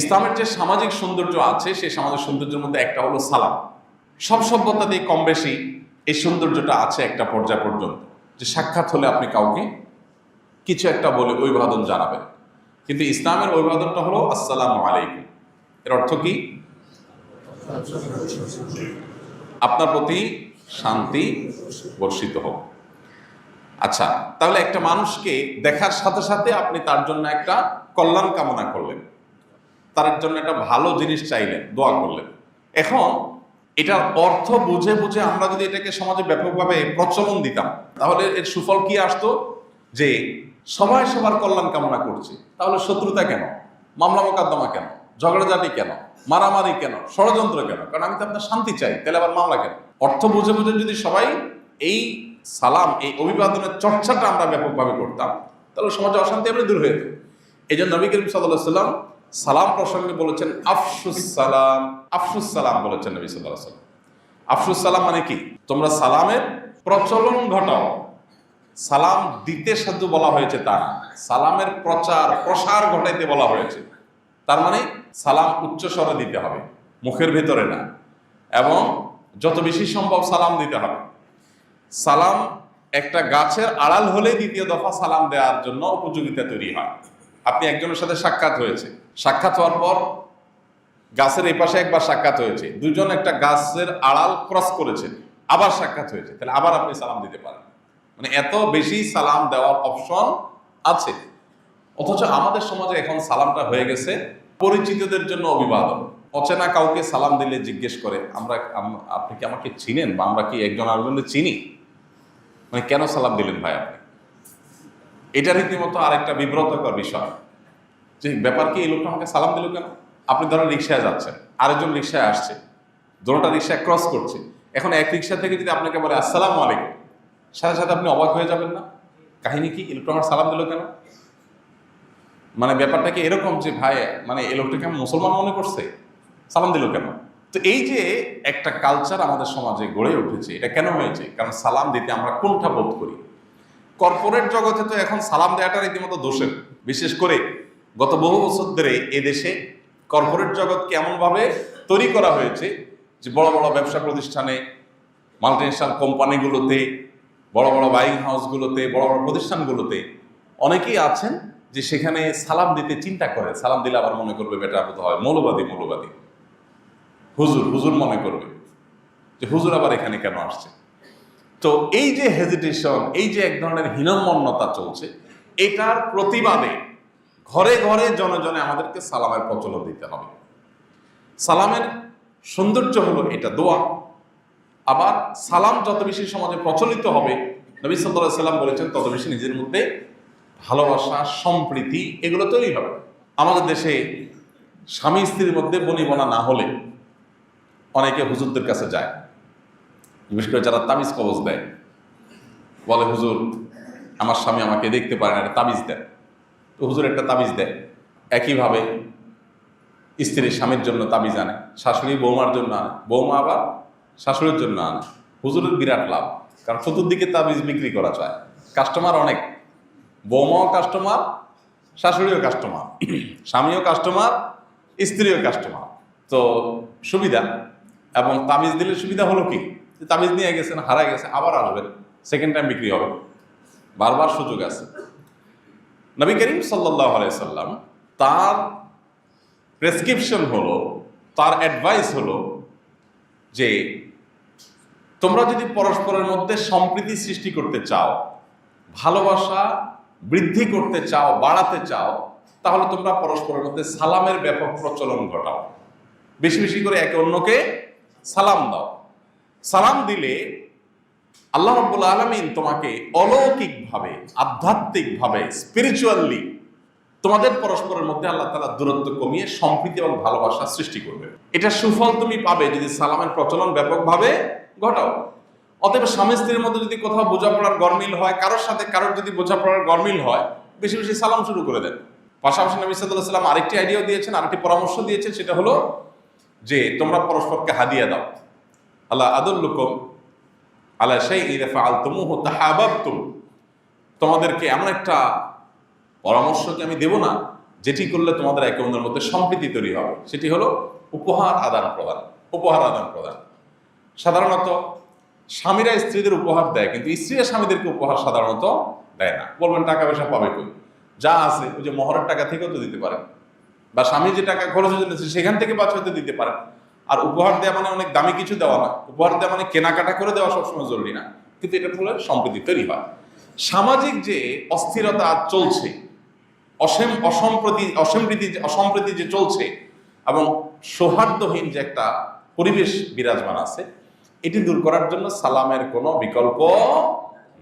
ইসলামের যে সামাজিক সৌন্দর্য আছে, সেই সামাজিক সৌন্দর্যের মধ্যে একটা হলো সালাম। সব সভ্যতাতেই কম বেশি এই সৌন্দর্যটা আছে একটা পর্যায় পর্যন্ত। যে সাক্ষাৎ হলে আপনি কাউকে কিছু একটা বলে অভিবাদন জানাবেন। কিন্তু ইসলামের অভিবাদনটা হলো, আসসালাম আলাইকুম। এর অর্থ কি? আপনার প্রতি শান্তি বর্ষিত হোক। আচ্ছা তাহলে একটা মানুষকে দেখার সাথে সাথে আপনি তার জন্য একটা কল্যাণ কামনা করলেন। তার জন্য একটা ভালো জিনিস চাইলেন দোয়া করলেন। এখন এটার অর্থ বুঝে বুঝে আমরা যদি এটাকে সমাজে ব্যাপকভাবে প্রচলন দিতাম তাহলে এর সুফল কি আসতো? যে সবাই সবার কল্যাণ কামনা করছে। তাহলে শত্রুতা কেন? মামলা মোকদ্দমা কেন? ঝগড়াঝাটি কেন? মারামারি কেন? ষড়যন্ত্র কেন? কারণ আমি তো আপনার শান্তি চাই তাহলে আবার মামলা কেন? অর্থ বুঝে বুঝে যদি সবাই এই সালাম এই অভিবাদনের চর্চাটা আমরা ব্যাপকভাবে করতাম তাহলে সমাজে অশান্তি আমরা দূর হয়ে যেত। এই জন্য নবী করিম সাল্লাহ সাল্লাম সালাম প্রসঙ্গে বলেছেন, আফসুস সালাম। আফসুস সালাম বলেছেন নবী সাল্লাহ আফসুস সালাম মানে কি? তোমরা সালামের প্রচলন ঘটাও। সালাম দিতে সাধ্য বলা হয়েছে তা সালামের প্রচার, প্রসার ঘটাইতে বলা হয়েছে। তার মানে সালাম উচ্চ স্বরে দিতে হবে, মুখের ভেতরে না। এবং যত বেশি সম্ভব সালাম দিতে হবে। সালাম একটা গাছের আড়াল হলে দ্বিতীয় দফা সালাম দেওয়ার জন্য উপযোগিতা তৈরি হয়। আপনি একজনের সাথে সাক্ষাৎ হয়েছে। সাক্ষাৎ হওয়ার পর গাছের এই পাশে একবার সাক্ষাৎ হয়েছে। দুজন একটা গাছের আড়াল ক্রস করেছে আবার সাক্ষাৎ হয়েছে। তাহলে আবার আপনি সালাম দিতে পারেন। মানে এত বেশি সালাম দেওয়ার অপশন আছে। অথচ আমাদের সমাজে এখন সালামটা হয়ে গেছে পরিচিতদের জন্য অভিবাদন। অচেনা কাউকে সালাম দিলে জিজ্ঞেস করে, আমরা আপনি কি আমাকে চিনেন বা আমরা কি একজন আরেকজনকে চিনি? মানে কেন সালাম দিলেন ভাই আপনি? এটা রীতিমতো আরেকটা বিব্রতকর বিষয়। যে ব্যাপার কি, এই লোকটা আমাকে সালাম দিল কেন? আপনি ধরেন রিক্সায় যাচ্ছেন, আরেকজন রিক্সায় আসছে দুটোটা রিক্সায় ক্রস করছে। এখন এক রিক্সা থেকে যদি আপনাকে বলে, আসসালামু আলাইকুম, সাথে সাথে আপনি অবাক হয়ে যাবেন না? কাহিনী কি? এই লোকটা আমার সালাম দিল কেন? মানে ব্যাপারটা কি এরকম যে, ভাই মানে এই লোকটাকে আমি মুসলমান মনে করছে? সালাম দিল কেন? তো এই যে একটা কালচার আমাদের সমাজে গড়ে উঠেছে, এটা কেন হয়েছে? কারণ সালাম দিতে আমরা কোনটা বোধ করি? কর্পোরেট জগতে তো এখন সালাম দেওয়াটা রীতিমতো দোষের, বিশেষ করে গত বহু বছর ধরে এদেশে কর্পোরেট জগৎকে এমনভাবে তৈরি করা হয়েছে যে বড় বড় ব্যবসা প্রতিষ্ঠানে মাল্টিনেশনাল কোম্পানিগুলোতে বড় বড় বাইং হাউসগুলোতে বড় বড় প্রতিষ্ঠানগুলোতে অনেকেই আছেন যে সেখানে সালাম দিতে চিন্তা করে। সালাম দিলে আবার মনে করবে, বেটা বোধ হয় মৌলবাদী মৌলবাদী। হুজুর হুজুর মনে করবে যে হুজুর আবার এখানে কেন আসছে? তো এই যে হেজিটেশন এই যে এক ধরনের হীনমন্যতা চলছে, এটার প্রতিবাদে ঘরে ঘরে জনে জনে আমাদেরকে সালামের প্রচলন দিতে হবে। সালামের সৌন্দর্য হলো এটা, দোয়া। আবার সালাম যত বেশি সমাজে প্রচলিত হবে, নবী সাল্লাহ সাল্লাম বলেছেন, তত বেশি নিজের মধ্যে ভালোবাসা, সম্প্রীতি এগুলো তৈরি হবে। আমাদের দেশে স্বামী স্ত্রীর মধ্যে বনিবনা না হলে অনেকে হুজুরদের কাছে যায়। বিশেষ করে যারা তাবিজ কবজ দেয়। বলে, হুজুর, আমার স্বামী আমাকে দেখতে পারে না তাবিজ দেয় তো হুজুর একটা তাবিজ দেয়। একইভাবে স্ত্রীর স্বামীর জন্য তাবিজ আনে, শাশুড়ি বৌমার জন্য আনে, বৌমা আবার শাশুড়ির জন্য আনে। হুজুরের বিরাট লাভ, কারণ চতুর্দিকে তাবিজ বিক্রি করা যায়। কাস্টমার অনেক, বৌমাও কাস্টমার শাশুড়িও কাস্টমার স্বামীও কাস্টমার স্ত্রীও কাস্টমার তো সুবিধা, এবং তাবিজ দিলে সুবিধা হলো কি? যে তাবিজ নিয়ে গেছেন হারা গেছে আবার আসবেন সেকেন্ড টাইম বিক্রি হবে। বারবার সুযোগ আছে। নবী করিম সাল্লাহ সাল্লাম তার প্রেসক্রিপশন হলো, তার অ্যাডভাইস হলো যে, তোমরা যদি পরস্পরের মধ্যে সম্প্রীতি সৃষ্টি করতে চাও, ভালোবাসা বৃদ্ধি করতে চাও, বাড়াতে চাও, তাহলে তোমরা পরস্পরের মধ্যে সালামের ব্যাপক প্রচলন ঘটাও। বেশি বেশি করে একে অন্যকে সালাম দাও। সালাম দিলে আল্লাহ রব্বুল আলমিন তোমাকে অলৌকিকভাবে আধ্যাত্মিকভাবে স্পিরিচুয়ালি তোমাদের পরস্পরের মধ্যে আল্লাহ তালা দূরত্ব কমিয়ে সম্প্রীতি এবং ভালোবাসা সৃষ্টি করবে এটা সুফল তুমি পাবে যদি সালামের প্রচলন ব্যাপকভাবে ঘটাও। অতএব স্বামী স্ত্রীর মধ্যে যদি কোথাও বোঝাপড়ার গরমিল হয়, কারোর সাথে কারোর যদি বোঝাপড়ার গরমিল হয়, বেশি বেশি সালাম শুরু করে দেন। পাশাপাশি নবী সাল্লাহ সাল্লাম আরেকটি আইডিয়াও দিয়েছেন, আরেকটি পরামর্শ দিয়েছেন, সেটা হলো যে তোমরা পরস্পরকে হাদিয়া দাও। আল্লাহ আদুল্লুকম আল্লাহ সেই ইরেফা আল তুমুহ তাহাবাবতুম। তোমাদেরকে এমন একটা পরামর্শ কি আমি দেব না যেটি করলে তোমাদের একে অন্যের মধ্যে সম্প্রীতি তৈরি হবে। সেটি হলো উপহার আদান প্রদান উপহার আদান প্রদান। সাধারণত স্বামীরা স্ত্রীদের উপহার দেয় কিন্তু স্ত্রীরা স্বামীদেরকে উপহার সাধারণত দেয় না। বলবেন টাকা পয়সা পাবে কই? যা আছে ওই যে মহরের টাকা থেকেও তো দিতে পারেন বা স্বামী যে টাকা খরচের জন্য দিচ্ছে, সেখান থেকে বাঁচ হয়তো দিতে পারেন আর উপহার দেওয়া মানে অনেক দামি কিছু দেওয়া না। উপহার দেওয়া মানে কেনাকাটা করে দেওয়া সবসময় জরুরি না। কিন্তু এটা ফলে সম্প্রীতি তৈরি হয়। সামাজিক যে অস্থিরতা চলছে, অসীম, অসম্প্রতি, অসম্প্রীতি অসম্প্রীতি যে চলছে, এবং সৌহার্দ্যহীন যে একটা পরিবেশ বিরাজমান আছে, এটি দূর করার জন্য সালামের কোনো বিকল্প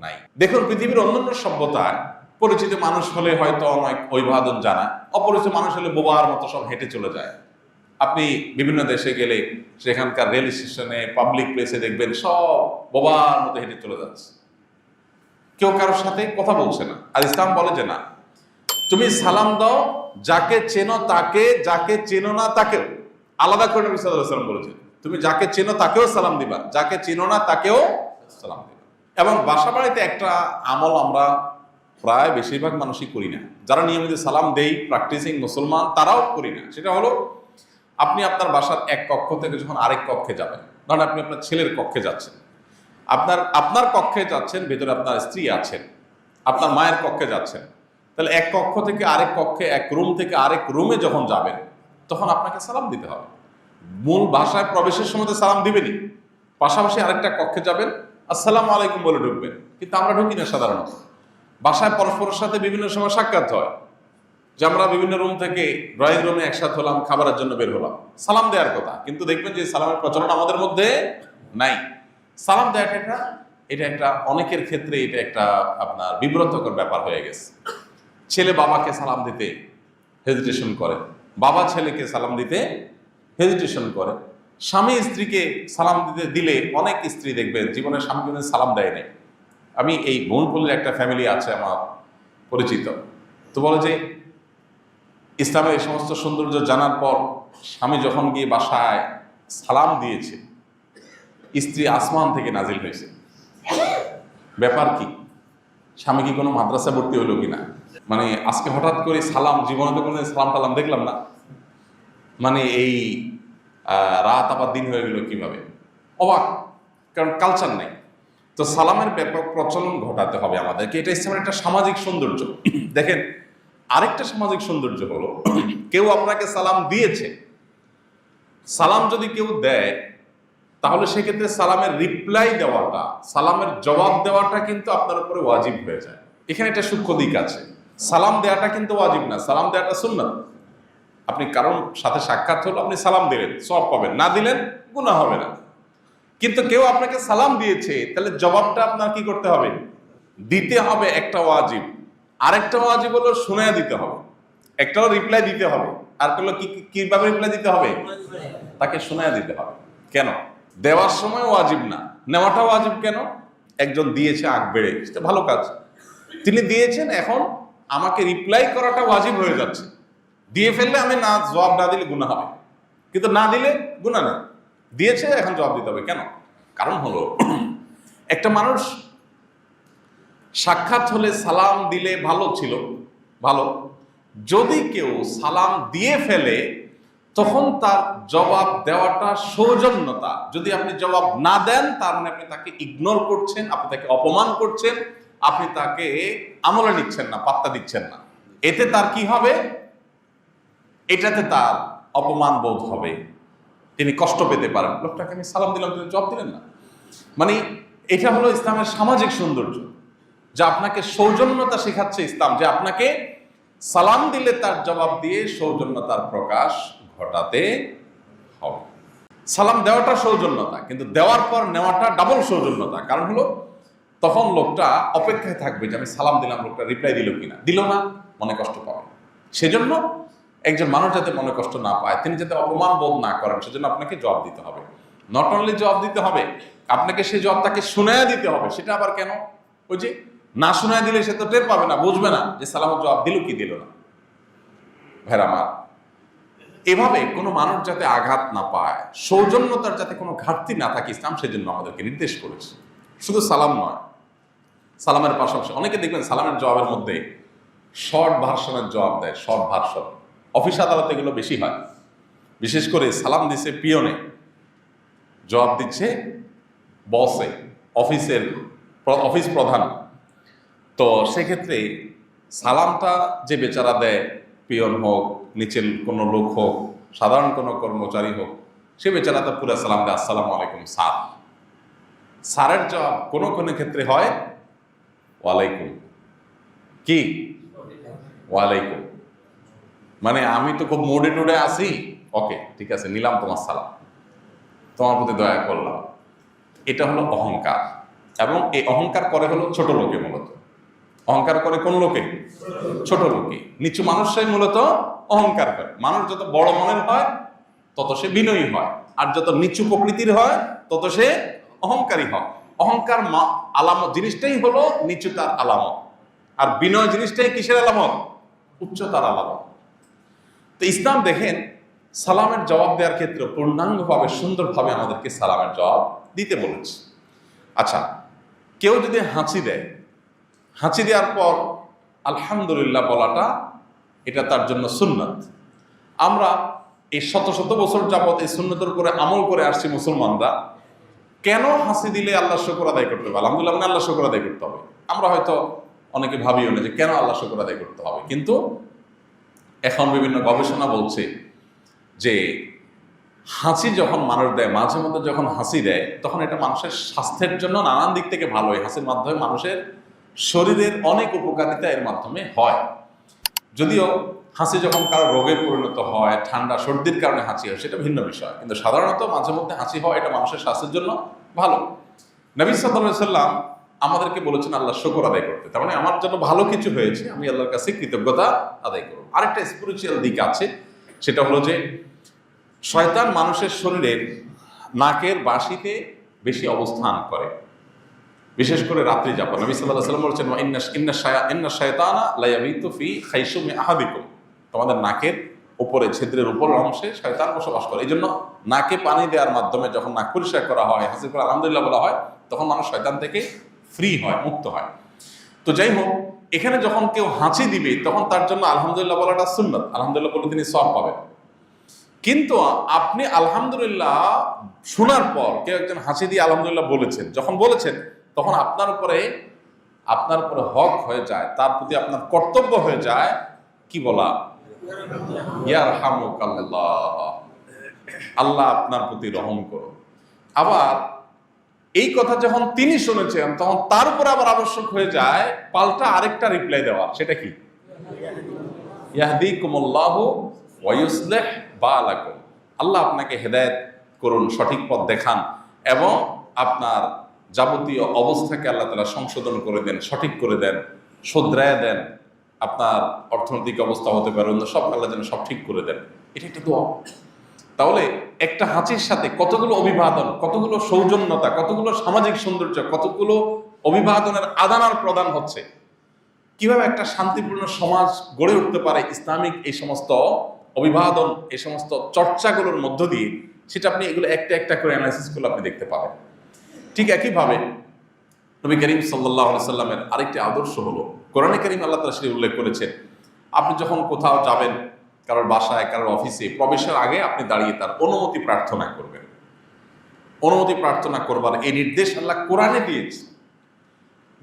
নাই। দেখুন, পৃথিবীর অন্যান্য সভ্যতায় পরিচিত মানুষ হলে হয়তো অনেক অভিবাদন জানা অপরিচিত মানুষ হলে বোবার মতো সব হেঁটে চলে যায়। আপনি বিভিন্ন দেশে গেলে সেখানকার রেল স্টেশনে পাবলিক প্লেসে দেখবেন সব বোবার মতো হেঁটে চলে যাচ্ছে। কেউ কারোর সাথে কথা বলছে না। আর ইসলাম বলে যে না। তুমি সালাম দাও, যাকে চেনো তাকে, যাকে চেনো না তাকেও। আলাদা করে নবী বলেছেন তুমি যাকে চেনো তাকেও সালাম দিবা, যাকে চেনো না তাকেও সালাম দিবা। এবং বাসা বাড়িতে একটা আমল আমরা প্রায় বেশিরভাগ মানুষই করি না। যারা নিয়মিত সালাম দেই প্র্যাকটিসিং মুসলমান, তারাও করি না। সেটা হলো, আপনি আপনার বাসার এক কক্ষ থেকে যখন আরেক কক্ষে যাবেন, ধরেন আপনি আপনার ছেলের কক্ষে যাচ্ছেন আপনার আপনার কক্ষে যাচ্ছেন, ভেতরে আপনার স্ত্রী আছেন। আপনার মায়ের কক্ষে যাচ্ছেন। তাহলে এক কক্ষ থেকে আরেক কক্ষে, এক রুম থেকে আরেক রুমে যখন যাবেন, তখন আপনাকে সালাম দিতে হবে। মূল ভাষায় প্রবেশের সময় তো সালাম দিবেনই। পাশাপাশি আরেকটা কক্ষে যাবেন, আসসালামু আলাইকুম বলে ঢুকবেন। কিন্তু আমরা ঢুকি না সাধারণত। বাসায় পরস্পরের সাথে বিভিন্ন সময় সাক্ষাৎ হয়। যে আমরা বিভিন্ন রুম থেকে ড্রয়িং রুমে একসাথে হলাম, খাবারের জন্য বের হলাম। সালাম দেওয়ার কথা। কিন্তু দেখবেন যে সালামের প্রচলন আমাদের মধ্যে নাই। সালাম দেওয়াটা একটা, এটা একটা, অনেকের ক্ষেত্রে এটা একটা আপনার বিব্রতকর ব্যাপার হয়ে গেছে। ছেলে বাবাকে সালাম দিতে হেজিটেশন করে, বাবা ছেলেকে সালাম দিতে হেজিটেশন করে। স্বামী স্ত্রীকে সালাম দিতে, দিলে অনেক স্ত্রী দেখবেন, জীবনে স্বামী কিন্তু সালাম দেয় নাই। আমি এই বোনপুলের একটা ফ্যামিলি আছে আমার, পরিচিত। তো বলে যে, ইসলামের এই সমস্ত সৌন্দর্য জানার পর স্বামী যখন গিয়ে বাসায় সালাম দিয়েছে স্ত্রী আসমান থেকে নাজিল হয়েছে। ব্যাপার কি? স্বামী কি কোনো মাদ্রাসা ভর্তি হলো কিনা? মানে আজকে হঠাৎ করে সালাম, জীবনে তো কোনো সালাম টালাম দেখলাম না। মানে এই রাত আবার দিন হয়ে গেল কীভাবে? অবাক, কারণ কালচার নেই। তো সালামের ব্যাপক প্রচলন ঘটাতে হবে আমাদেরকে। এটা ইসলামের একটা সামাজিক সৌন্দর্য। দেখেন, আরেকটা সামাজিক সৌন্দর্য হলো, কেউ আপনাকে সালাম দিয়েছে। সালাম যদি কেউ দেয় তাহলে সেক্ষেত্রে সালামের রিপ্লাই দেওয়াটা, সালামের জবাব দেওয়াটা কিন্তু আপনার উপরে ওয়াজিব হয়ে যায়। এখানে একটা সূক্ষ্ম দিক আছে। সালাম দেওয়াটা কিন্তু ওয়াজিব না, সালাম দেওয়াটা সুন্নাত। আপনি কারণ সাথে সাক্ষাৎ হলো, আপনি সালাম দিলেন সব পাবেন। না দিলেন গুণা হবে না। কিন্তু কেউ আপনাকে সালাম দিয়েছে, তাহলে জবাবটা আপনার কি করতে হবে? দিতে হবে একটা ওয়াজিব। আরেকটা ওয়াজিব হলো শুনে দিতে হবে। একটাও রিপ্লাই দিতে হবে। আর কি কীভাবে রিপ্লাই দিতে হবে? তাকে শোনায় দিতে হবে। কেন? দেওয়ার সময় ওয়াজিব না। নেওয়াটা ওয়াজিব কেন? একজন দিয়েছে আগ বেড়ে। সেটা ভালো কাজ। তিনি দিয়েছেন, এখন আমাকে রিপ্লাই করাটা ওয়াজিব হয়ে যাচ্ছে। দিয়ে ফেললে আমি না, জবাব না দিলে গুণা হবে। কিন্তু না দিলে গুণা নেই। দিয়েছে, এখন জবাব দিতে হবে। কেন? কারণ হলো, একটা মানুষ সাক্ষাৎ হলে সালাম দিলে ভালো ছিল। ভালো। যদি কেউ সালাম দিয়ে ফেলে তখন তার জবাব দেওয়াটা সৌজন্যতা। যদি আপনি জবাব না দেন, তার মানে আপনি তাকে ইগনোর করছেন, আপনি তাকে অপমান করছেন, আপনি তাকে আমলে নিচ্ছেন না, পাত্তা দিচ্ছেন না। এতে তার কি হবে? এটাতে তার অপমান বোধ হবে। তিনি কষ্ট পেতে পারেন। লোকটাকে আমি সালাম দিলাম, তিনি জবাব দিলেন না। মানে এটা হলো ইসলামের সামাজিক সৌন্দর্য। যা আপনাকে সৌজন্যতা শেখাচ্ছে ইসলাম। যে আপনাকে সালাম দিলে তার জবাব দিয়ে সৌজন্যতার প্রকাশ ঘটাতে হবে। সালাম দেওয়াটা সৌজন্যতা, কিন্তু দেওয়ার পর নেওয়াটা ডাবল সৌজন্যতা। কারণ হলো, তখন লোকটা অপেক্ষায় থাকবে যে আমি সালাম দিলাম, লোকটা রিপ্লাই দিল কিনা। দিল না, মনে কষ্ট পাবে সেজন্য একজন মানুষ যাতে মনে কষ্ট না পায়, তিনি যাতে অপমান বোধ না করেন, সেজন্য আপনাকে জবাব দিতে হবে। নট অনলি জবাব দিতে হবে, আপনাকে সেই জবাব তাকে দিতে হবে, সেটা আবার কেন? ওই যে না শোনায় দিলে সে তো টের পাবে না, বুঝবে না যে সালামের জবাব দিল কি দিল না। ভেড়া আমার এভাবে কোনো মানুষ যাতে আঘাত না পায়, সৌজন্যতার যাতে কোনো ঘাটতি না থাকে, ইসলাম সেজন্য আমাদেরকে নির্দেশ করেছে। শুধু সালাম নয়, সালামের পাশাপাশি অনেকে দেখবেন সালামের জবাবের মধ্যে শর্ট ভার্সনের জবাব দেয় শর্ট ভার্সন অফিস আদালতে এগুলো বেশি হয়। বিশেষ করে সালাম দিছে পিয়নে, জবাব দিচ্ছে বসে, অফিসের অফিস প্রধান। তো সেক্ষেত্রে সালামটা যে বেচারা দেয় পিয়ন হোক, নিচের কোনো লোক হোক, সাধারণ কোনো কর্মচারী হোক, সে বেচারা তো পুরো সালাম দেয়, আসসালামু আলাইকুম, স্যার। স্যারের জবাব কোনো কোনো ক্ষেত্রে হয়, ওয়ালাইকুম। কি? ওয়ালাইকুম। মানে আমি তো খুব মোডে টোডে আসি ওকে, ঠিক আছে, নিলাম তোমার সালাম। তোমার প্রতি দয়া করলাম। এটা হলো অহংকার। এবং এই অহংকার করে হলো ছোট লোকে মূলত। অহংকার করে কোন লোকে? ছোট লোকে। নিচু মানুষরাই মূলত অহংকার করে। মানুষ যত বড় মনের হয়, তত সে বিনয়ী হয়। আর যত নিচু প্রকৃতির হয়, তত সে অহংকারী হয়। অহংকার আলামত জিনিসটাই হলো নিচুতার আলামত। আর বিনয় জিনিসটাই কিসের আলামত? উচ্চতার আলামত। তো ইসলাম দেখেন, সালামের জবাব দেওয়ার ক্ষেত্রে পূর্ণাঙ্গভাবে, সুন্দরভাবে আমাদেরকে সালামের জবাব দিতে বলেছে। আচ্ছা কেউ যদি হাঁচি দেয় হাঁচি দেওয়ার পর আলহামদুলিল্লাহ বলাটা এটা তার জন্য সুন্নত। আমরা এই শত শত বছর যাবৎ এই সুন্নতের উপরে আমল করে আসছি মুসলমানরা, কেন হাসি দিলে আল্লাহ শুকর আদায় করতে হবে? আলহামদুলিল্লাহ মানে আল্লাহ শুকর আদায় করতে হবে। আমরা হয়তো অনেকে ভাবিও না যে কেন আল্লাহ শুকর আদায় করতে হবে, কিন্তু এখন বিভিন্ন গবেষণা বলছে যে হাসি যখন মানুষ দেয়, মাঝে মধ্যে যখন হাসি দেয়, তখন এটা মানুষের স্বাস্থ্যের জন্য নানান দিক থেকে ভালো। হয় হাসির মাধ্যমে মানুষের শরীরের অনেক উপকারিতা এর মাধ্যমে হয়। যদিও হাসি যখন কারও রোগে পরিণত হয়, ঠান্ডা, সর্দির কারণে হাসি হয়, সেটা ভিন্ন বিষয়। কিন্তু সাধারণত মাঝে মধ্যে হাসি হয় এটা মানুষের স্বাস্থ্যের জন্য ভালো। নবী সাল্লাহ সাল্লাম আমাদেরকে বলেছেন, আল্লাহ শকর আদায় করতে। তার মানে আমার জন্য ভালো কিছু হয়েছে, আমি আল্লাহর কাছে কৃতজ্ঞতা আদায় করব। আরেকটা স্পিরিচুয়াল দিক আছে, সেটা হলো যে শয়তান মানুষের শরীরের নাকের বাঁশিতে বেশি অবস্থান করে। বিশেষ করে রাত্রি যাপন। নবী সাল্লাম বলছেন ইন্না তোমাদের নাকের উপরে, ছিদ্রের উপর অংশে শয়তান বসবাস করে। এই জন্য নাকে পানি দেওয়ার মাধ্যমে যখন নাক পরিষ্কার করা হয়, হাসির করে আলহামদুলিল্লাহ বলা হয়, তখন মানুষ শয়তান থেকে ফ্রি হয়, মুক্ত হয়। তো যাই হোক, এখানে যখন কেউ হাঁচি দিবে, তখন তার জন্য আলহামদুলিল্লাহ বলাটা সুন্নত। আলহামদুলিল্লাহ বলে তিনি সব পাবেন। কিন্তু আপনি আলহামদুলিল্লাহ শোনার পর কেউ একজন হাসি দিয়ে আলহামদুলিল্লাহ বলেছেন। যখন বলেছেন তখন আপনার উপরে আপনার উপরে হক হয়ে যায়, তার প্রতি আপনার কর্তব্য হয়ে যায়, কি বলা? ইয়ার আল্লাহ আল্লাহ আপনার প্রতি রহম করো আবার এই কথা যখন তিনি শুনেছেন, তখন তার উপর আবার আবশ্যক হয়ে যায়, পাল্টা আরেকটা রিপ্লাই দেওয়া, সেটা কি? বালাকুম। আল্লাহ আপনাকে হেদায়েত করুন, সঠিক পথ দেখান, এবং আপনার যাবতীয় অবস্থাকে আল্লাহ তালা সংশোধন করে দেন, সঠিক করে দেন শুধরায় দেন, আপনার অর্থনৈতিক অবস্থা হতে পারে, অন্য সব আল্লাহ যেন সব ঠিক করে দেন। এটা একটা দোয়া। তাহলে একটা হাঁচির সাথে কতগুলো অভিবাদন, কতগুলো সৌজন্যতা, কতগুলো সামাজিক সৌন্দর্য, কতগুলো অভিবাদনের আদান আর প্রদান হচ্ছে। কীভাবে একটা শান্তিপূর্ণ সমাজ গড়ে উঠতে পারে ইসলামিক এই সমস্ত অভিবাদন, এই সমস্ত চর্চাগুলোর মধ্য দিয়ে, সেটা আপনি এগুলো একটা একটা করে অ্যানালাইসিস করলে আপনি দেখতে পাবেন। ঠিক একইভাবে নবী করিম সাল্লাহ সাল্লামের আরেকটি আদর্শ হলো, কোরআনে করিম আল্লাহ তালা সেটি উল্লেখ করেছেন, আপনি যখন কোথাও যাবেন, কারোর বাসায়, কারোর অফিসে, প্রবেশের আগে আপনি দাঁড়িয়ে তার অনুমতি প্রার্থনা করবেন। অনুমতি প্রার্থনা করবার এই নির্দেশ আল্লাহ কোরআনে দিয়েছে।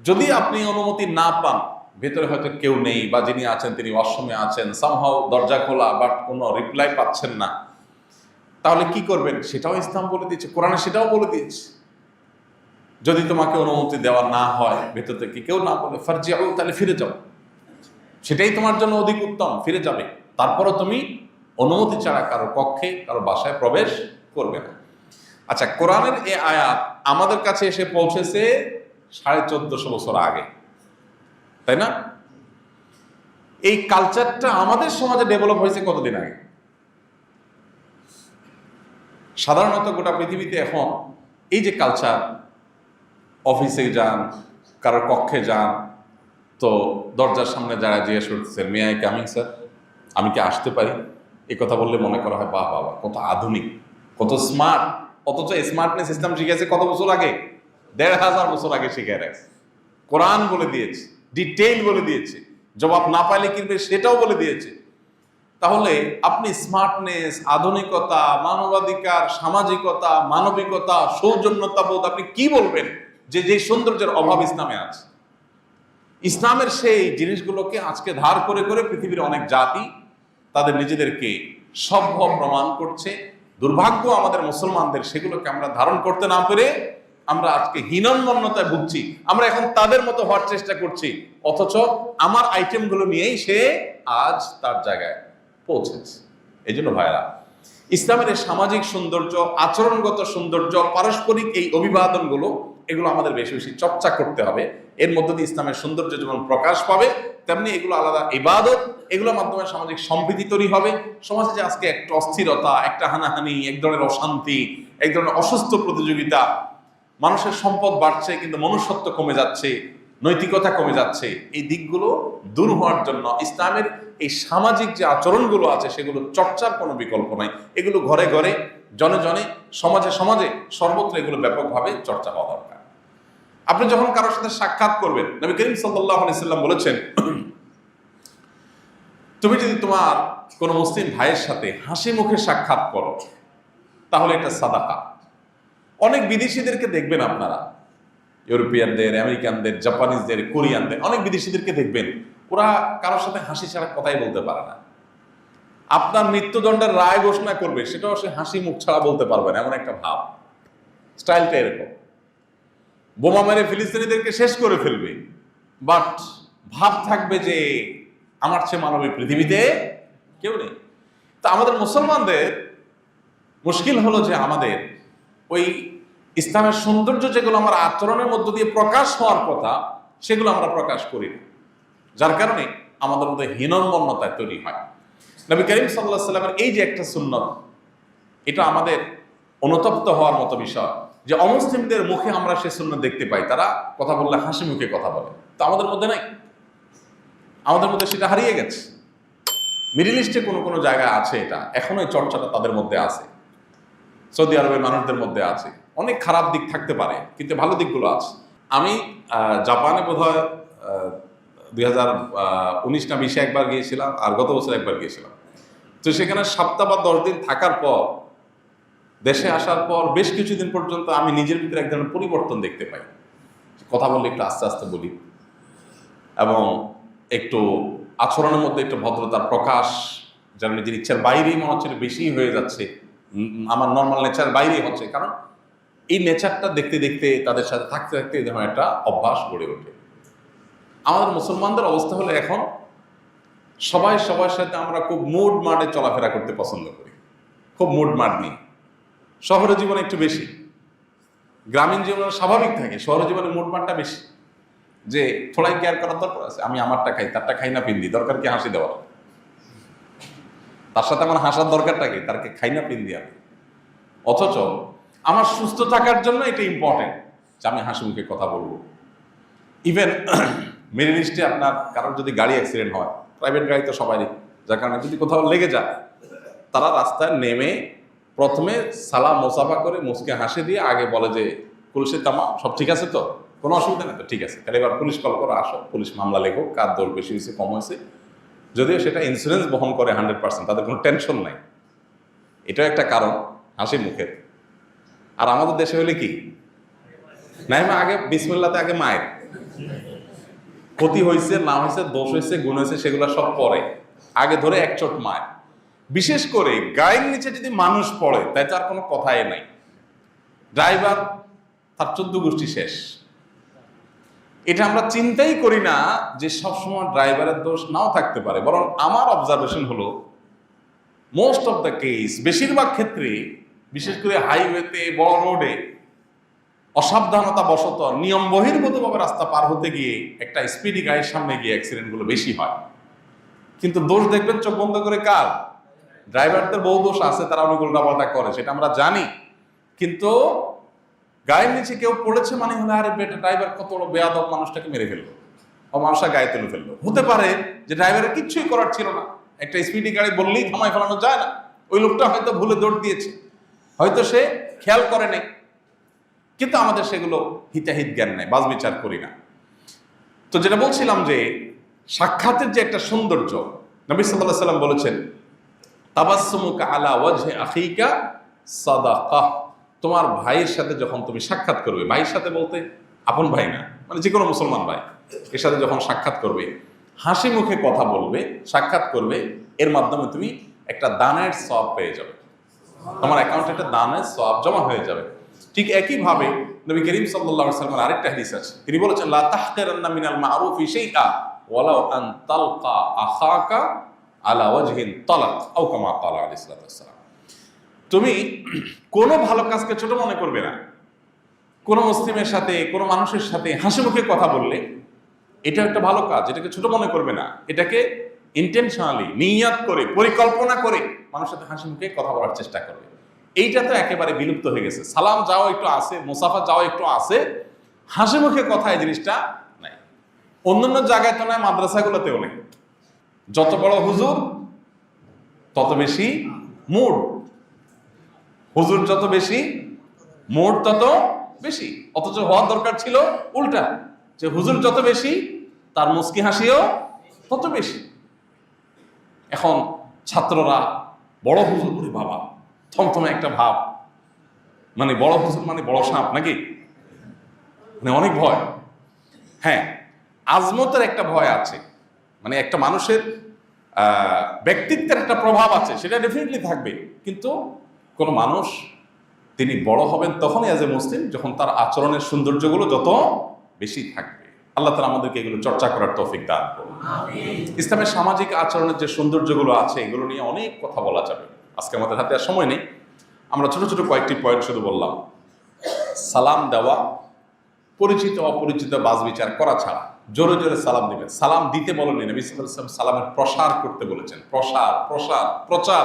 যদি আপনি অনুমতি না পান, ভেতরে হয়তো কেউ নেই বা যিনি আছেন তিনি অসমে আছেন সামহাও দরজা খোলা বাট কোনো রিপ্লাই পাচ্ছেন না, তাহলে কি করবেন? সেটাও ইসলাম বলে দিয়েছে, কোরআনে সেটাও বলে দিয়েছে। যদি তোমাকে অনুমতি দেওয়া না হয়, ভেতর থেকে কেউ না বলে ফার্জি ফার্জিয়াও তাহলে ফিরে যাও। সেটাই তোমার জন্য অধিক উত্তম, ফিরে যাবে। তারপরও তুমি অনুমতি ছাড়া কারও কক্ষে, কারও বাসায় প্রবেশ করবে না। আচ্ছা কোরআনের এ আয়াত আমাদের কাছে এসে পৌঁছেছে সাড়ে চোদ্দশো বছর আগে। তাই না? এই কালচারটা আমাদের সমাজে ডেভেলপ হয়েছে কতদিন আগে? সাধারণত গোটা পৃথিবীতে এখন এই যে কালচার অফিসে যান কারোর কক্ষে যান, তো দরজার সামনে যারা জিজ্ঞেস করতেছেন মে আই কামিং স্যার আমি কি আসতে পারি? এই কথা বললে মনে করা হয়, বাহ বাবা কত আধুনিক, কত স্মার্ট অথচ স্মার্টনেস সিস্টেম শিখেছে কত বছর আগে? দেড় হাজার বছর আগে শিখে রাখছে। কোরআন বলে দিয়েছে ডিটেইল বলে দিয়েছে, জবাব না পাইলে কিনবে সেটাও বলে দিয়েছে। তাহলে আপনি স্মার্টনেস আধুনিকতা, মানবাধিকার, সামাজিকতা, মানবিকতা সৌজন্যতা বোধ আপনি কি বলবেন? যে যে সৌন্দর্যের অভাব ইসলামে আছে। ইসলামের সেই জিনিসগুলোকে আজকে ধার করে করে পৃথিবীর অনেক জাতি তাদের নিজেদেরকে সভ্য প্রমাণ করছে। দুর্ভাগ্য আমাদের মুসলমানদের সেগুলোকে আমরা ধারণ করতে না পেরে আমরা আজকে হীনন্মন্যতায় ভুগছি। আমরা এখন তাদের মতো হওয়ার চেষ্টা করছি। অথচ আমার আইটেমগুলো নিয়েই সে আজ তার জায়গায় পৌঁছেছে। এই জন্য ভাইরা ইসলামের সামাজিক সৌন্দর্য, আচরণগত সৌন্দর্য, পারস্পরিক এই অভিবাদনগুলো এগুলো আমাদের বেশি বেশি চর্চা করতে হবে। এর মধ্য দিয়ে ইসলামের সৌন্দর্য যেমন প্রকাশ পাবে, তেমনি এগুলো আলাদা ইবাদত, এগুলোর মাধ্যমে সামাজিক সম্প্রীতি তৈরি হবে। সমাজে যে আজকে একটা অস্থিরতা, একটা হানাহানি, এক ধরনের অশান্তি, এক ধরনের অসুস্থ প্রতিযোগিতা, মানুষের সম্পদ বাড়ছে কিন্তু মনুষ্যত্ব কমে যাচ্ছে, নৈতিকতা কমে যাচ্ছে, এই দিকগুলো দূর হওয়ার জন্য ইসলামের এই সামাজিক যে আচরণগুলো আছে, সেগুলো চর্চার কোনো বিকল্প নাই। এগুলো ঘরে ঘরে জনে জনে, সমাজে সমাজে সর্বত্র এগুলো ব্যাপকভাবে চর্চা হওয়া দরকার। আপনি যখন কারোর সাথে সাক্ষাৎ করবেন, নবী করিম সাল্লাহ সাল্লাম বলেছেন, তুমি যদি তোমার কোনো মুসলিম ভাইয়ের সাথে হাসি মুখে সাক্ষাৎ করো, তাহলে এটা সাদাকা। অনেক বিদেশিদেরকে দেখবেন আপনারা, ইউরোপিয়ানদের, আমেরিকানদের, জাপানিজদের, কোরিয়ানদের, অনেক বিদেশিদেরকে দেখবেন, ওরা কারোর সাথে হাসি ছাড়া কথাই বলতে পারে না। আপনার মৃত্যুদণ্ডের রায় ঘোষণা করবে, সেটাও সে হাসি মুখ ছাড়া বলতে পারবে না, এমন একটা ভাব। স্টাইলটা এরকম। বোমা মেরে ফিলিস্তিনিদেরকে শেষ করে ফেলবে। বাট ভাব থাকবে যে আমার চেয়ে মানবিক পৃথিবীতে কেউ নেই। তা আমাদের মুসলমানদের মুশকিল হলো যে আমাদের ওই ইসলামের সৌন্দর্য যেগুলো আমার আচরণের মধ্য দিয়ে প্রকাশ হওয়ার কথা, সেগুলো আমরা প্রকাশ করি না। যার কারণে আমাদের মধ্যে হীনন্মন্যতায় তৈরি হয়। নবী করিম সাল্লাহ সাল্লামের এই যে একটা সুন্নত, এটা আমাদের অনুতপ্ত হওয়ার মতো বিষয় যে অমুসলিমদের মুখে আমরা সে শূন্য দেখতে পাই। তারা কথা বললে হাসি মুখে কথা বলে। তো আমাদের মধ্যে নাই। আমাদের মধ্যে সেটা হারিয়ে গেছে। মিডিল ইস্টে কোনো কোনো জায়গায় আছে এটা। এখনও এই চর্চাটা তাদের মধ্যে আছে। সৌদি আরবের মানুষদের মধ্যে আছে। অনেক খারাপ দিক থাকতে পারে, কিন্তু ভালো দিকগুলো আছে। আমি জাপানে বোধ হয় দুই হাজার উনিশ না বিশে একবার গিয়েছিলাম, আর গত বছর একবার গিয়েছিলাম। তো সেখানে সপ্তাহ বা দশ দিন থাকার পর, দেশে আসার পর বেশ কিছুদিন পর্যন্ত আমি নিজের ভিতরে এক ধরনের পরিবর্তন দেখতে পাই। কথা বললে একটু আস্তে আস্তে বলি। এবং একটু আচরণের মধ্যে একটু ভদ্রতার প্রকাশ, যেন নিজের ইচ্ছার বাইরেই মনে হচ্ছে বেশি হয়ে যাচ্ছে। আমার নর্মাল নেচার বাইরেই হচ্ছে। কারণ এই নেচারটা দেখতে দেখতে, তাদের সাথে থাকতে থাকতে এই ধরনের একটা অভ্যাস গড়ে ওঠে। আমাদের মুসলমানদের অবস্থা হলো এখন সবাই সবার সাথে আমরা খুব মুড মার্ডে চলাফেরা করতে পছন্দ করি। খুব মুড মার্ড নিয়ে। শহরের জীবনে একটু বেশি। গ্রামীণ জীবনে স্বাভাবিক থাকে, শহরের জীবনে মুড মার্ডটা বেশি। যে থোড়াই কেয়ার করার দরকার আছে, আমি আমারটা খাই, তারটা খাই না পিন্দি, দরকার কি হাসি দেওয়ার? তার সাথে আমার হাসার দরকারটা কি? তারকে খাই না পিন্দি আমি। অথচ আমার সুস্থ থাকার জন্য এটা ইম্পর্টেন্ট যে আমি হাসি মুখে কথা বলব। ইভেন মিডল ইস্টে আপনার কারোর যদি গাড়ি অ্যাক্সিডেন্ট হয় প্রাইভেট গাড়ি তো সবারই যার কারণে যদি কোথাও লেগে যায়, তারা রাস্তায় নেমে প্রথমে সালাম, মোসাফা করে মুসকে হাসি দিয়ে আগে বলে যে পুলিশের তামা সব ঠিক আছে তো? কোনো অসুবিধা নেই তো, ঠিক আছে। তাহলে এবার পুলিশ কল করো, আসো। পুলিশ মামলা লেখো কার দর বেশি হয়েছে, কম হয়েছে। যদিও সেটা ইন্স্যুরেন্স বহন করে হান্ড্রেড পার্সেন্ট তাদের কোনো টেনশন নাই। এটাও একটা কারণ, হাসি মুখের। আর আমাদের দেশে হলে কি? নাই আগে বিসমিল্লাতে আগে মায়ের। ক্ষতি হয়েছে না হয়েছে দোষ হয়েছে গুণ হয়েছে সেগুলো সব পরে। আগে ধরে এক চোট মায়ের বিশেষ করে গায়ের নিচে যদি মানুষ পড়ে, তাই তার কোনো কথাই নাই। ড্রাইভার, তার চোদ্দ গোষ্ঠী শেষ। এটা আমরা চিন্তাই করি না যে সবসময় ড্রাইভারের দোষ নাও থাকতে পারে। বরং আমার অবজারভেশন হলো মোস্ট অফ দ্য কেস বেশিরভাগ ক্ষেত্রে, বিশেষ করে হাইওয়েতে বড় রোডে অসাবধানতা বশত নিয়ম বহির্ভূতভাবে রাস্তা পার হতে গিয়ে একটা স্পিডি গাড়ির সামনে গিয়ে অ্যাক্সিডেন্টগুলো বেশি হয়। কিন্তু দোষ দেখবেন চোখ বন্ধ করে কার? ড্রাইভারদের বহু দোষ আছে, তারা অনেক উল্টাপাল্টা করে, সেটা আমরা জানি। কিন্তু গায়ের নিচে কেউ পড়েছে মানে হলে, আরে বেটা ড্রাইভার কত বেয়াদব মানুষটাকে মেরে ফেলল। ও মানুষটা গায়ে তুলে ফেলল। হতে পারে যে ড্রাইভারের কিচ্ছুই করার ছিল না। একটা স্পিডি গাড়ি বললেই থামায় ফেলানো যায় না। ওই লোকটা হয়তো ভুলে দৌড় দিয়েছে। হয়তো সে খেয়াল করে নাই। কিন্তু আমাদের সেগুলো হিতাহিত জ্ঞান নেই, বাজ বিচার করি না। তো যেটা বলছিলাম যে, সাক্ষাতের যে একটা সৌন্দর্য, নবী সাল্লাহ সাল্লাম বলেছেন তাবাসমুকা আলা ওয়াজহে আখিকা তোমার ভাইয়ের সাথে যখন তুমি সাক্ষাৎ করবে, ভাইয়ের সাথে বলতে আপন ভাই না মানে যে কোনো মুসলমান ভাই, এর সাথে যখন সাক্ষাৎ করবে, হাসি মুখে কথা বলবে, সাক্ষাৎ করবে, এর মাধ্যমে তুমি একটা দানের সব পেয়ে যাবে। তোমার অ্যাকাউন্টে একটা দানের সব জমা হয়ে যাবে। ঠিক একইভাবে নবী করিম আলাইহি সাল্লামের আরেকটা হাদিস আছে। তিনি বলেছেন, লা তাহকিরান্না মিনাল মারুফি শাইআ ওয়ালাউ আন তালকা আখাকা আলা ওয়াজহিন তালাক আও কামা ক্বালা তুমি কোনো ভালো কাজকে ছোট মনে করবে না। কোনো মুসলিমের সাথে, কোনো মানুষের সাথে হাসি মুখে কথা বললে এটা একটা ভালো কাজ, এটাকে ছোট মনে করবে না। এটাকে ইন্টেনশনালি নিয়াত করে, পরিকল্পনা করে মানুষের সাথে হাসি মুখে কথা বলার চেষ্টা করবে। এইটা তো একেবারে বিলুপ্ত হয়ে গেছে। সালাম যাও একটু আছে, মুসাফা যাও একটু আছে, হাসি মুখে কথা এই জিনিসটা নাই। অন্যান্য জায়গায় তো নয় মাদ্রাসাগুলোতেও নেই। যত বড় হুজুর, তত বেশি মুড। হুজুর যত বেশি মোট তত বেশি। অথচ হওয়ার দরকার ছিল উল্টা, যে হুজুর যত বেশি, তার মুস্কি হাসিও তত বেশি। এখন ছাত্ররা, বড় হুজুর বাবা থমথমে একটা ভাব। মানে বড় হুজুর মানে বড় সাপ নাকি? মানে অনেক ভয়। হ্যাঁ আজমতের একটা ভয় আছে। মানে একটা মানুষের ব্যক্তিত্বের একটা প্রভাব আছে সেটা ডেফিনেটলি থাকবে। কিন্তু কোনো মানুষ তিনি বড় হবেন তখনই অ্যাজ এ মুসলিম যখন তার আচরণের সৌন্দর্যগুলো যত বেশি থাকবে। আল্লাহ তালা আমাদেরকে এগুলো চর্চা করার তৌফিক দান করুন। ইসলামের সামাজিক আচরণের যে সৌন্দর্যগুলো আছে এগুলো নিয়ে অনেক কথা বলা যাবে। আজকে আমাদের হাতে আর সময় নেই। আমরা ছোট ছোট কয়েকটি পয়েন্ট শুধু বললাম। সালাম দেওয়া, পরিচিত অপরিচিত বাজ বিচার করা ছাড়া জোরে জোরে সালাম দিবেন। সালাম দিতে বলেননি, নবী ওয়াসাল্লাম সালামের প্রসার করতে বলেছেন। প্রসার প্রসার, প্রচার।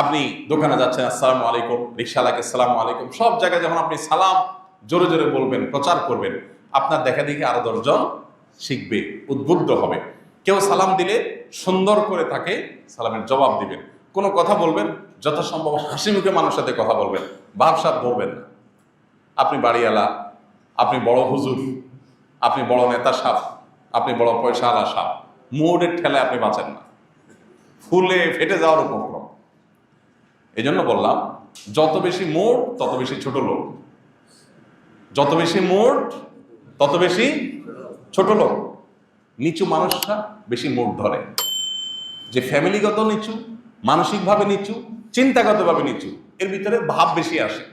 আপনি দোকানে যাচ্ছেন, আসসালামু আলাইকুম, রিক্সাওয়ালাকে সালামু আলাইকুম, সব জায়গায় যখন আপনি সালাম জোরে জোরে বলবেন, প্রচার করবেন, আপনার দেখা দেখে আরও দশজন শিখবে, উদ্বুদ্ধ হবে। কেউ সালাম দিলে সুন্দর করে তাকে সালামের জবাব দিবেন। কোনো কথা বলবেন, যথাসম্ভব হাসি মুখে মানুষের সাথে কথা বলবেন, ভাবসাব ধরবেন না। আপনি বাড়িওয়ালা, আপনি বড় হুজুর, আপনি বড় নেতা সাপ, আপনি বড় পয়সাওয়ালা সাপ, মোড়ের ঠেলায় আপনি বাঁচেন না। ফুলে ফেটে যাওয়ার উপক্রম। এই জন্য বললাম, যত বেশি মোড়, তত বেশি ছোট লোক। যত বেশি মোড়, তত বেশি ছোট লোক। নিচু মানুষরা বেশি মোড় ধরে। যে ফ্যামিলিগত নিচু মানসিকভাবে নিচু, চিন্তাগতভাবে নিচু। এর ভিতরে ভাব বেশি আসে।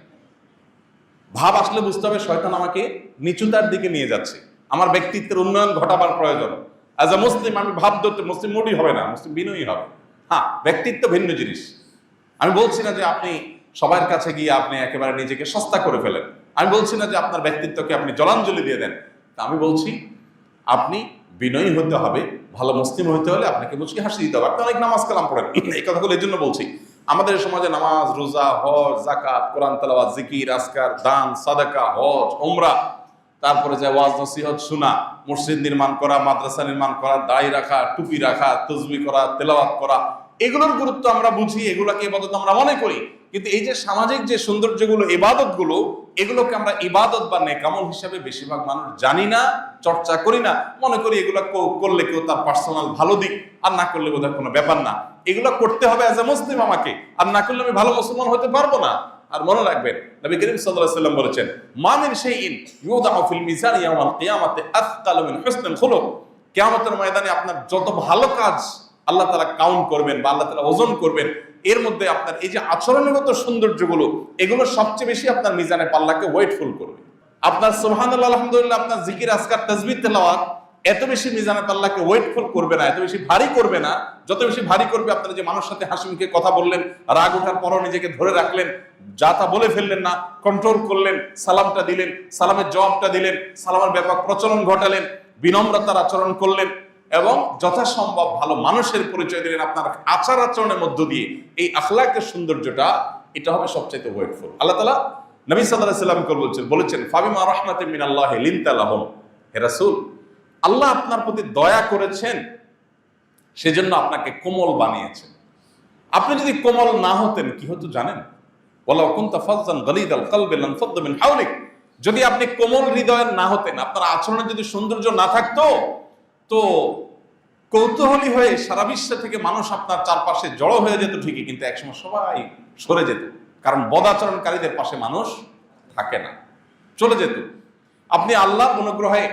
ভাব আসলে বুঝতে হবে শয়তান আমাকে নিচুতার দিকে নিয়ে যাচ্ছে। আমার ব্যক্তিত্বের উন্নয়ন ঘটাবার প্রয়োজন। অ্যাজ এ মুসলিম আমি ভাব ধরতে মুসলিম মোডই হবে না মুসলিম বিনয়ী হবে। হ্যাঁ ব্যক্তিত্ব ভিন্ন জিনিস। আমি বলছি না যে আপনি সবার কাছে গিয়ে আপনি একেবারে নিজেকে সস্তা করে ফেলেন। আমি বলছি না যে আপনার ব্যক্তিত্বকে আপনি জলাঞ্জলি দিয়ে দেন। আমি বলছি, আপনি বিনয়ী হতে হবে ভালো মুসলিম হইতে হলে আপনাকে মুচকি হাসি দিতে হবে। আপনি অনেক নামাজ কালাম পড়েন। এই কথাগুলো এই জন্য বলছি। আমাদের সমাজে নামাজ, রোজা, হজ জাকাত কোরআন, তালাওয়াত, জিকির আসকার দান, সাদাকা, হজ ওমরা তারপরে যে ওয়াজ, নসিহত শোনা, মসজিদ নির্মাণ করা, মাদ্রাসা নির্মাণ করা দায় রাখা, টুপি রাখা, তসবি করা, তেলাওয়াত করা, এগুলোর গুরুত্ব আমরা বুঝি, এগুলোকে ইবাদত আমরা মনে করি। কিন্তু এই যে সামাজিক যে সৌন্দর্যগুলো ইবাদতগুলো এগুলোকে আমরা ইবাদত বা নেকামল হিসাবে বেশিরভাগ মানুষ জানি না, চর্চা করি না। মনে করি এগুলো করলে কেউ তার পার্সোনাল ভালো দিক, আর না করলে বোধহয় কোনো ব্যাপার না। এগুলো করতে হবে অ্যাজ এ মুসলিম আমাকে, আর না করলে আমি ভালো মুসলমান হতে পারব না। আর মনে রাখবেন, নবী করিম সাল্লাম বলেছেন মা মিন শাইইন ইউদাউ মিজান ময়দানে আপনার যত ভালো কাজ আল্লাহ তাআলা কাউন্ট করবেন বা আল্লাহ তাআলা ওজন করবেন এর মধ্যে আপনার এই যে আচরণগত সৌন্দর্যগুলো, এগুলো সবচেয়ে বেশি আপনার মিজানে পাল্লাকে ওয়েটফুল করবে। আপনার সুবহানাল্লাহ, আলহামদুলিল্লাহ, আপনার জিকির আসকার তাসবিহ তেলাওয়াত এত বেশি মিজানে পাল্লাকে ওয়েটফুল করবে না, এত বেশি ভারী করবে না। যত বেশি ভারী করবে, আপনারা যে মানুষ সাথে হাসি মুখে কথা বললেন, রাগ ওঠার পরও নিজেকে ধরে রাখলেন, যা তা বলে ফেললেন না কন্ট্রোল করলেন, সালামটা দিলেন, সালামের জবাবটা দিলেন, সালামের ব্যাপক প্রচলন ঘটালেন, বিনম্রতার আচরণ করলেন এবং যথাসম্ভব ভালো মানুষের পরিচয় দিলেন আপনার আচার আচরণের মধ্য দিয়ে। এই আখলাকের সৌন্দর্যটা এটা হবে সবচাইতে ওয়েটফুল। আল্লাহ তালা নবী সাল্লাহ সাল্লাম বলছেন, বলেছেন, ফাবিমা রহমাতে মিন আল্লাহ লিনতালাহম হে রাসূল, আল্লাহ আপনার প্রতি দয়া করেছেন, সেজন্য আপনাকে কোমল বানিয়েছেন। আপনি যদি কোমল না হতেন, কি হতো জানেন? ওয়ালাউ কুনতা ফাজ্জান গালিদাল কলবি লানফাদ্দু মিন হাওলিক। যদি আপনি কোমল হৃদয়ের না হতেন, আপনার আচরণে যদি সৌন্দর্য না থাকতো তো কৌতূহলী হয়ে সারা বিশ্ব থেকে মানুষ আপনার চারপাশে জড়ো হয়ে যেত ঠিকই, কিন্তু একসময় সবাই সরে যেত। কারণ বদাচরণকারীদের পাশে মানুষ থাকে না, চলে যেত। আপনি আল্লাহ অনুগ্রহে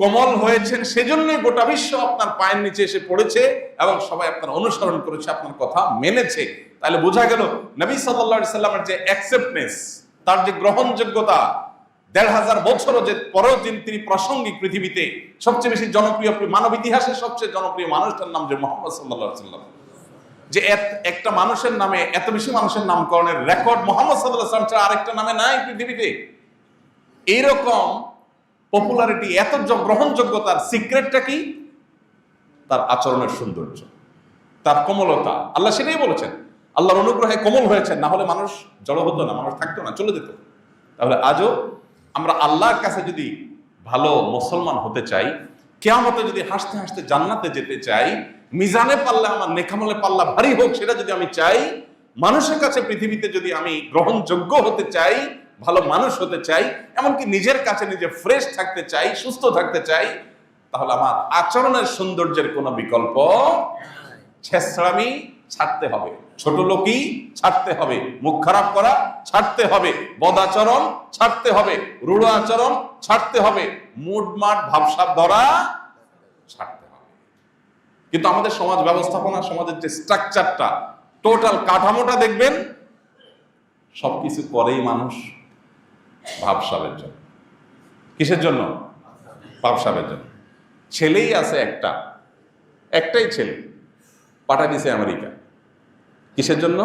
কোমল হয়েছেন সেজন্যই গোটা বিশ্ব আপনার পায়ের নিচে এসে পড়েছে এবং সবাই আপনার অনুসরণ করেছে, আপনার কথা মেনেছে। তাহলে বোঝা গেল, নবী সাল্লাল্লাহু সাল্লামের যে অ্যাকসেপ্টনেস তার যে গ্রহণযোগ্যতা দেড় হাজার বছরও যে পরেও তিনি প্রাসঙ্গিক পৃথিবীতে সবচেয়ে বেশি জনপ্রিয় মানব ইতিহাসের সবচেয়ে জনপ্রিয় মানুষটার নাম যে মোহাম্মদ সাল্লাহ যে একটা মানুষের নামে, এত বেশি মানুষের নামকরণের রেকর্ড মোহাম্মদ সাল্লাহ সাল্লাম ছাড়া আরেকটা নামে নাই পৃথিবীতে। এইরকম পপুলারিটি এত গ্রহণযোগ্যতার সিক্রেটটা কি? তার আচরণের সৌন্দর্য, তার কোমলতা। আল্লাহ সেটাই বলেছেন, আল্লাহর অনুগ্রহে কোমল হয়েছেন, না হলে মানুষ জড়ো হতো না, মানুষ থাকতো না, চলে যেত। তাহলে আজও আমরা আল্লাহর কাছে যদি ভালো মুসলমান হতে চাই, কেয়ামতে যদি হাসতে হাসতে জান্নাতে যেতে চাই, মিজানে পাল্লা, আমার নেখামলে পাল্লা ভারী হোক, সেটা যদি আমি চাই, মানুষের কাছে পৃথিবীতে যদি আমি গ্রহণযোগ্য হতে চাই, ভালো মানুষ হতে চাই, এমনকি নিজের কাছে নিজে ফ্রেশ থাকতে চাই, সুস্থ থাকতে চাই, তাহলে আমার আচরণের সৌন্দর্যের কোনো বিকল্প ছেসড়ামি ছাড়তে হবে। ছোট লোকই ছাড়তে হবে, মুখ খারাপ করা ছাড়তে হবে বদাচরণ ছাড়তে হবে, রূঢ় আচরণ ছাড়তে হবে মুডমাট ভাবসাব ধরা ছাড়তে হবে। কিন্তু আমাদের সমাজ ব্যবস্থাপনা, সমাজের যে স্ট্রাকচারটা টোটাল কাঠামোটা দেখবেন, সবকিছু করেই মানুষ ভাবসাবের জন্য। কিসের জন্য? ভাবসাবের জন্য। ছেলেই আছে একটা, একটাই ছেলে পাঠা দিছে আমেরিকা। কিসের জন্য?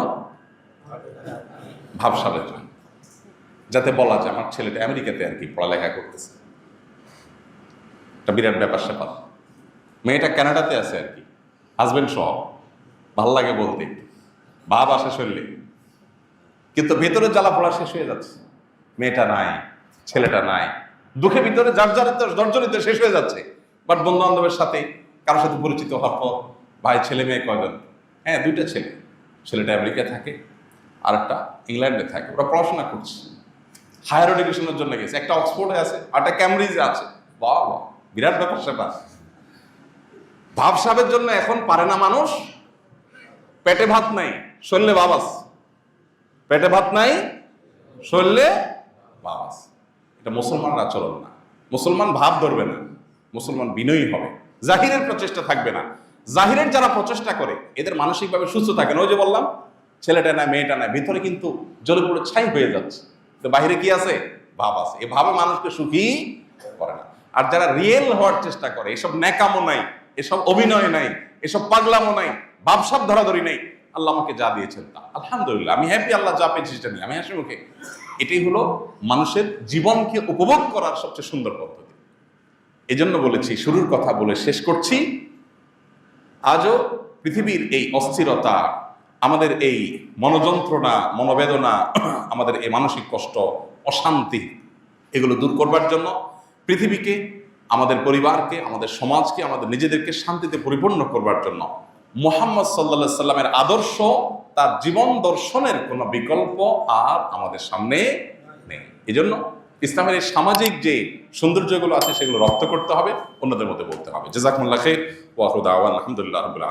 ভাবসাবের জন্য। যাতে বলা যায়, আমার ছেলেটা আমেরিকাতে আর কি পড়ালেখা করতেছে। একটা বিরাট ব্যাপার স্যাপার। মেয়েটা কানাডাতে আছে আর কি। হাজবেন্ড সহ। ভালো লাগে বলতে। ভাব আসে শরীরে কিন্তু ভেতরে জ্বালা পড়া শেষ হয়ে যাচ্ছে। মেয়েটা নাই, ছেলেটা নাই। দুঃখে ভিতরে যার যার জর্জরিত শেষ হয়ে যাচ্ছে। বাট বন্ধু বান্ধবের সাথে, কারোর সাথে পরিচিত হওয়ার পর, ভাই ছেলে মেয়ে কয়জন? হ্যাঁ দুইটা ছেলে। ছেলেটা আমেরিকা থাকে আর একটা ইংল্যান্ডে থাকে। ওরা পড়াশোনা করছে। হায়ার এডুকেশনের জন্য গেছে। একটা অক্সফোর্ডে আছে একটা ক্যামব্রিজে আছে। বাহ বাহ বিরাট ব্যাপার স্যাপার। ভাবসাবের জন্য এখন পারে না মানুষ। পেটে ভাত নাই শরীরে বাবাস পেটে ভাত নাই শরীরে বাবাস এটা মুসলমানের আচরণ না। মুসলমান ভাব ধরবে না। মুসলমান বিনয়ী হবে। জাহিরের প্রচেষ্টা থাকবে না। জাহিরের যারা প্রচেষ্টা করে, এদের মানসিকভাবে সুস্থ থাকে না। ওই যে বললাম, ছেলেটা না মেয়েটা না ভিতরে কিন্তু জলে পুরো ছাই হয়ে যাচ্ছে। তো বাহিরে কি আছে? ভাব আছে। এ ভাবে মানুষকে সুখী করে না। আর যারা রিয়েল হওয়ার চেষ্টা করে, এসব ন্যাকামো নাই, এসব অভিনয় নাই, এসব পাগলামো নাই বাবসাব ধরাধরি নেই, আল্লাহ আমাকে যা দিয়েছেন তা। আলহামদুলিল্লাহ, আমি হ্যাপি আল্লাহ যা পেয়েছি সেটা নিয়ে। আমি হাসি মুখে। এটাই হলো মানুষের জীবনকে উপভোগ করার সবচেয়ে সুন্দর পদ্ধতি। এজন্য বলেছি, শুরুর কথা বলে শেষ করছি। আজও পৃথিবীর এই অস্থিরতা, আমাদের এই মনোযন্ত্রণা, মনোবেদনা, আমাদের এই মানসিক কষ্ট, অশান্তি, এগুলো দূর করবার জন্য পৃথিবীকে, আমাদের পরিবারকে, আমাদের সমাজকে, আমাদের নিজেদেরকে শান্তিতে পরিপূর্ণ করবার জন্য মোহাম্মদ সাল্লা সাল্লামের আদর্শ, তার জীবন দর্শনের কোনো বিকল্প আর আমাদের সামনে নেই। এজন্য ইসলামের এই সামাজিক যে সৌন্দর্যগুলো আছে, সেগুলো রপ্ত করতে হবে, অন্যদের মধ্যে বলতে হবে। জেজাকুল্লাহ খের ওয়াহুদ আওয়ান আলহামদুলিল্লাহ রবিল